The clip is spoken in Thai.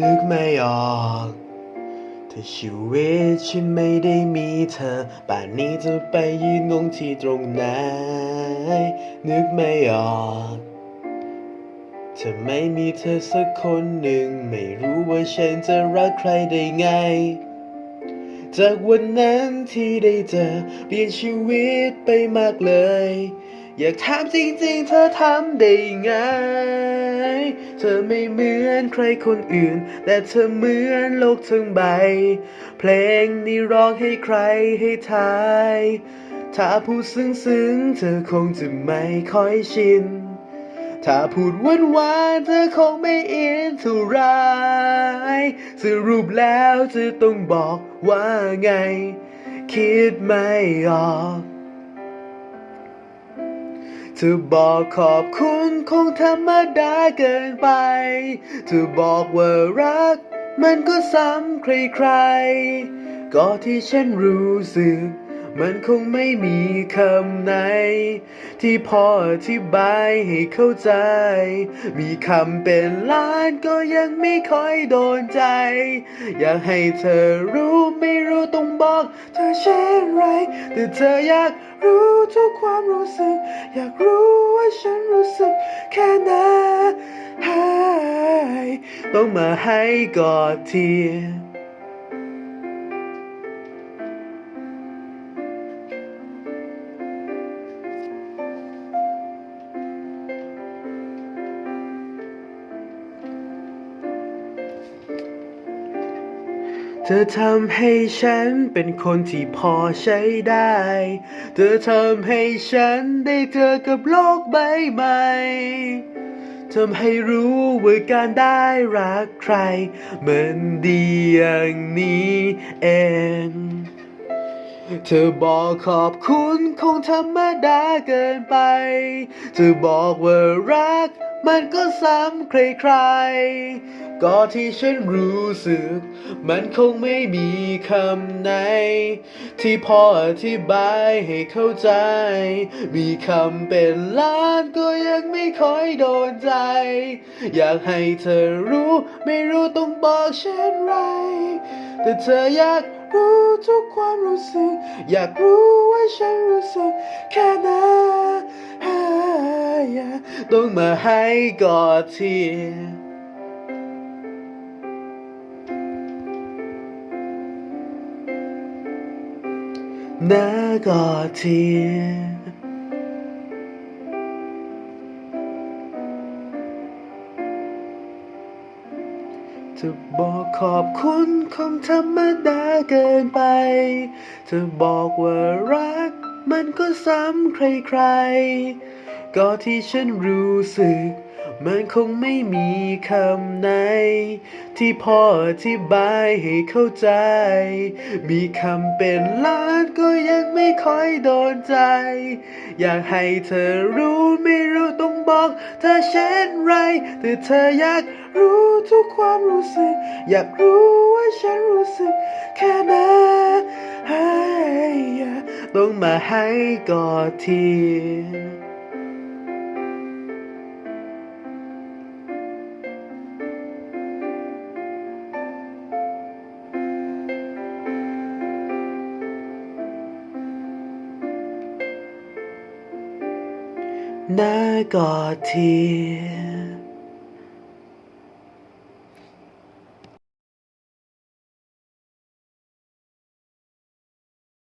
นึกไม่ออกถ้าชีวิตฉันไม่ได้มีเธอ ป่านนี้จะไปยืนงงที่ตรงไหน นึกไม่ออกถ้าไม่มีเธอสักคนหนึ่ง ไม่รู้ว่าฉันจะรักใครได้ไง จากวันนั้นที่ได้เจอเปลี่ยนชีวิตไปมากเลย อยากถามจริงๆ เธอทำได้ไง เธอไม่เหมือนใครคนอื่น แต่เธอเหมือนโลกทั้งใบ เพลงนี้ร้องให้ใครให้ทาย ถ้าพูดซึ้งๆ เธอคงจะไม่ค่อยชิน ถ้าพูดหวานหวานๆเธอคงไม่อินเท่าไรสรุปแล้วเธอต้องบอกว่าไง คิดไม่ออก เธอบอกขอบคุณคงธรรมดาเกินไป เธอบอกว่ารัก มันก็ซ้ำใครๆ ก็ที่ฉันรู้สึก มันคงไม่มีคำไหน ที่พออธิบายให้เข้าใจ มีคำเป็นล้านก็ยังไม่ค่อยโดนใจ อยากให้เธอรู้ไม่รู้ต้องบอก เธอเช่นไร แต่เธออยากรู้ทุกความรู้สึก อยากรู้ว่าฉันรู้สึกแค่ไหนต้องมาให้กอดที เธอทำให้ฉันเป็นคนที่พอใช้ได้ เธอทำให้ฉันได้เจอกับโลกใบใหม่ทำให้รู้ว่าการได้รักใคร มันดีอย่างนี้เอง เธอบอกขอบคุณคงธรรมดาเกินไป เธอบอกว่ารักมันก็ซ้ำใครๆ ก็ที่ฉันรู้สึก มันคงไม่มีคำไหน ที่พออธิบายให้เข้าใจ มีคำเป็นล้านก็ยังไม่ค่อยโดนใจ อยากให้เธอรู้ไม่รู้ต้องบอกเช่นไร แต่เธออยาก รู้ทุกความรู้สึก อยากรู้ว่าฉันรู้สึกแค่ไหนต้องมาให้กอดทีนากอดที จะบอกขอบคุณคงธรรมดาเกินไปจะบอกว่ารัก มันก็ซ้ำใครๆ ก็ที่ฉันรู้สึก มันคงไม่มีคำไหน ที่พออธิบายให้เข้าใจ มีคำเป็นล้านก็ยังไม่ค่อยโดนใจ อยากให้เธอรู้ไม่ บอกเธอเช่นไรแต่เธออยากรู้ทุกความรู้สึก อยากรู้ว่าฉันรู้สึก แค่ไหนต้องมาให้กอดที น้ากอดที